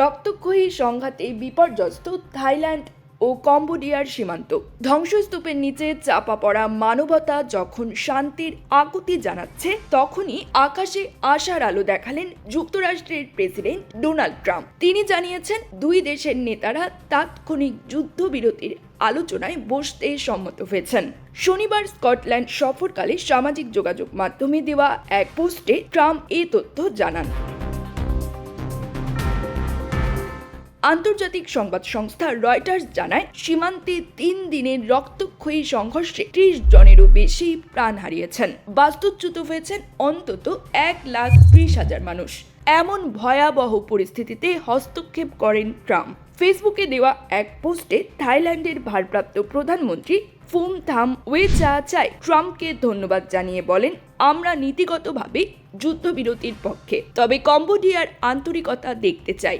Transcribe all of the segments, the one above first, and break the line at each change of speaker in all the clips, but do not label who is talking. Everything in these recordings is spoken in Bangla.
রক্তক্ষয়ী সংঘাতে বিপর্যস্ত থাইল্যান্ড ও কম্বোডিয়ার সীমান্ত। ধ্বংসস্তূপের নিচে চাপা পড়া মানবতা যখন শান্তির আকুতি জানাচ্ছে, তখনই আকাশে আশার আলো দেখালেন যুক্তরাষ্ট্রের প্রেসিডেন্ট ডোনাল্ড ট্রাম্প। তিনি জানিয়েছেন, দুই দেশের নেতারা তাৎক্ষণিক যুদ্ধবিরতির আলোচনায় বসতে সম্মত হয়েছেন। শনিবার স্কটল্যান্ড সফরকালে সামাজিক যোগাযোগ মাধ্যমে দেওয়া এক পোস্টে ট্রাম্প এ তথ্য জানান। আন্তর্জাতিক সংবাদ সংস্থা রয়টার্স জানায়, সীমান্তে তিন দিনের রক্তক্ষয়ী সংঘর্ষে ত্রিশ জনেরও বেশি প্রাণ হারিয়েছেন। বাস্তুচ্যুত হয়েছেন অন্তত এক লাখ ত্রিশ হাজার মানুষ। এমন ভয়াবহ পরিস্থিতিতে হস্তক্ষেপ করেন ট্রাম্প। ফেসবুকে দেওয়া এক পোস্টে থাইল্যান্ডের ভারপ্রাপ্ত প্রধানমন্ত্রী ফুম থাম ওয়ে চা চাই ট্রাম্পকে ধন্যবাদ জানিয়ে বলেন, আমরা নীতিগতভাবে যুদ্ধবিরতির পক্ষে, তবে কম্বোডিয়ার আন্তরিকতা দেখতে চাই।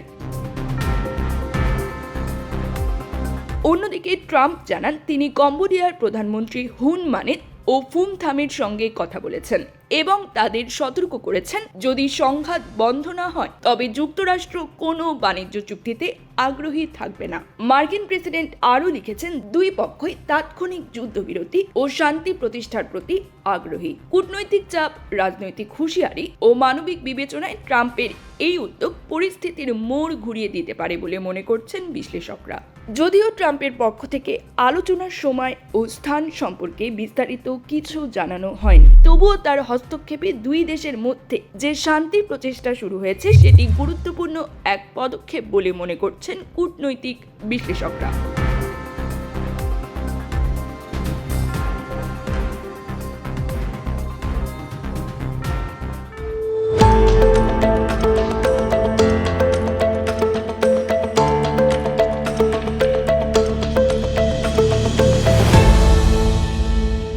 অন্যদিকে ট্রাম্প জানান তিনি কম্বোডিয়ার প্রধানমন্ত্রী হুন মানেত ও ফুম থামের সঙ্গে কথা বলেছেন এবং তাদের সতর্ক করেছেন, যদি সংঘাত বন্ধ না হয়, তবে যুক্তরাষ্ট্র কোনো বাণিজ্য চুক্তিতে আগ্রহী থাকবে না। মার্কিন প্রেসিডেন্ট আরও লিখেছেন, দুই পক্ষই তাৎক্ষণিক যুদ্ধবিরতি ও শান্তি প্রতিষ্ঠার প্রতি আগ্রহী। কূটনৈতিক চাপ, রাজনৈতিক হুঁশিয়ারি ও মানবিক বিবেচনায় ট্রাম্পের এই উদ্যোগ পরিস্থিতির মোড় ঘুরিয়ে দিতে পারে বলে মনে করছেন বিশ্লেষকরা। যদিও ট্রাম্পের পক্ষ থেকে আলোচনার সময় ও স্থান সম্পর্কে বিস্তারিত কিছু জানানো হয়নি। তবুও তার হস্তক্ষেপে দুই দেশের মধ্যে যে শান্তি প্রচেষ্টা শুরু হয়েছে, সেটি গুরুত্বপূর্ণ এক পদক্ষেপ বলে মনে করছেন কূটনৈতিক বিশ্লেষকরা।